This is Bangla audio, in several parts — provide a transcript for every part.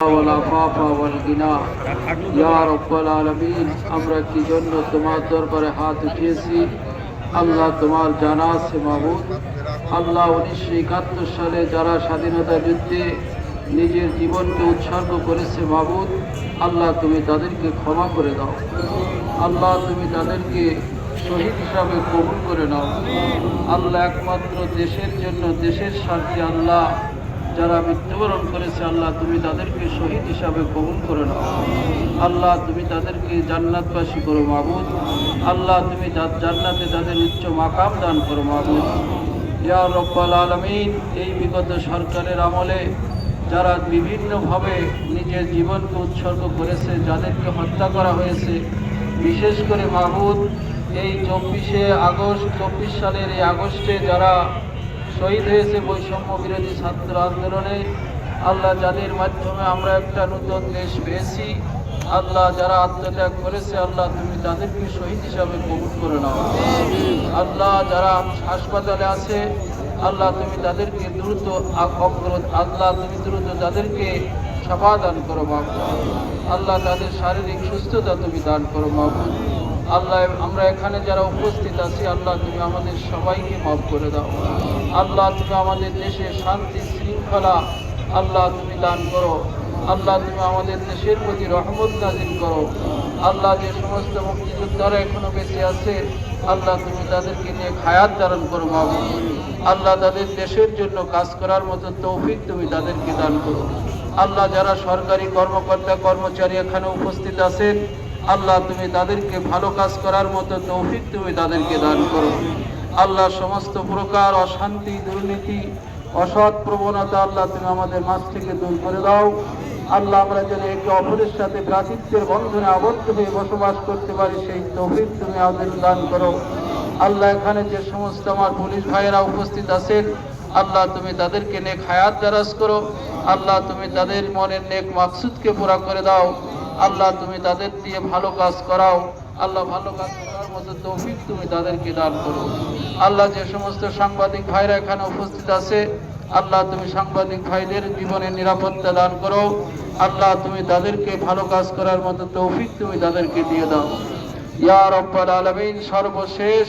والعفاف والغنى ইয়া রব্বাল আলামিন আমরা কি জন্য তোমার দরবারে হাত উঠিয়েছি আল্লাহ তোমার জানা আছে মাহবুদ আল্লাহ উনিশশো একাত্তর সালে যারা স্বাধীনতা যুদ্ধে নিজের জীবনকে উৎসর্গ করেছে মাহবুদ আল্লাহ তুমি তাদেরকে ক্ষমা করে দাও আল্লাহ তুমি তাদেরকে শহীদ হিসাবে কবুল করে নাও আল্লাহ একমাত্র দেশের জন্য দেশের স্বার্থে আল্লাহ যারা মৃত্যুবরণ করেছে, আল্লাহ তুমি তাদেরকে শহীদ হিসাবে কবুল করে নাও। আল্লাহ তুমি তাদেরকে জান্নাতবাসী করো মাহবুদ আল্লাহ তুমি জান্নাতে তাদের উচ্চ মাকাম দান করো মাহবুদ ইয়া রব্বাল আলমিন, এই বিগত সরকারের আমলে যারা বিভিন্নভাবে নিজের জীবনকে উৎসর্গ করেছে, যাদেরকে হত্যা করা হয়েছে, বিশেষ করে মাহবুদ এই চব্বিশে আগস্ট, চব্বিশ সালের এই আগস্টে যারা শহীদ হয়েছে বৈষম্য বিরোধী ছাত্র আন্দোলনে। আল্লাহ যাদের মাধ্যমে আমরা একটা নতুন দেশ পেয়েছি। আল্লাহ যারা আত্মত্যাগ করেছে, আল্লাহ তুমি তাদেরকে শহীদ হিসাবে কবুল করে নাও। আল্লাহ যারা হাসপাতালে আছে, আল্লাহ তুমি তাদেরকে দ্রুত আল্লাহ তুমি দ্রুত তাদেরকে সাফা দান করো বাবু আল্লাহ তাদের শারীরিক সুস্থতা তুমি দান করো মাহবুদ আল্লাহ, আমরা এখানে যারা উপস্থিত আছি, আল্লাহ তুমি আমাদের সবাইকে মাফ করে দাও। আল্লাহ তুমি আমাদের দেশে শান্তি, শৃঙ্খলা, আল্লাহ তুমি দান করো। আল্লাহ তুমি আমাদের দেশের প্রতি রহমত নাজিল করো। আল্লাহ যে সমস্ত মুক্তিযোদ্ধারা এখনও বেঁচে আছে, আল্লাহ তুমি তাদেরকে নিয়ে খায়াত ধারণ করো মাহবুব আল্লাহ তাদের দেশের জন্য কাজ করার মতো তৌফিক তুমি তাদেরকে দান করো। আল্লাহ যারা সরকারি কর্মকর্তা, কর্মচারী এখানে উপস্থিত আছেন আল্লাহ তুমি তাদেরকে ভালো কাজ করার মতো তৌফিক তুমি তাদেরকে দান করো। আল্লাহ সমস্ত প্রকার অশান্তি, দুর্নীতি, অসৎ প্রবণতা আল্লাহ তুমি আমাদের মাঝ থেকে দূর করে দাও। আল্লাহ আমরা যেন একে অপরের সাথে ভ্রাতৃত্বের বন্ধনে আবদ্ধ হয়ে বসবাস করতে পারি, সেই তৌফিক তুমি আমাদের দান করো। আল্লাহ এখানে যে সমস্ত আমার পুলিশ ভাইয়েরা উপস্থিত আছেন, আল্লাহ তুমি তাদেরকে নেক হায়াত দারাজ করো। আল্লাহ তুমি তাদের মনের নেক মাকসুদকে পুরা করে দাও। আল্লাহ তুমি তাদের দিয়ে ভালো কাজ করাও। আল্লাহ ভালো কাজ করার মতো তৌফিক তুমি তাদেরকে দান করো। আল্লাহ যে সমস্ত সাংবাদিক ভাইরা এখানে উপস্থিত আছে, আল্লাহ তুমি সাংবাদিক ভাইদের জীবনের নিরাপত্তা দান করো। আল্লাহ তুমি তাদেরকে ভালো কাজ করার মতো তৌফিক তুমি তাদেরকে দিয়ে দাও। ইয়া রব্বাল আলামিন, সর্বশেষ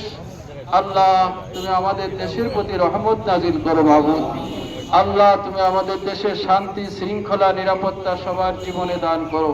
আল্লাহ তুমি আমাদের দেশের প্রতি রহমত নাজিল করো মাহবুব। আল্লাহ তুমি আমাদের দেশের শান্তি শৃঙ্খলা নিরাপত্তা সবার জীবনে দান করো।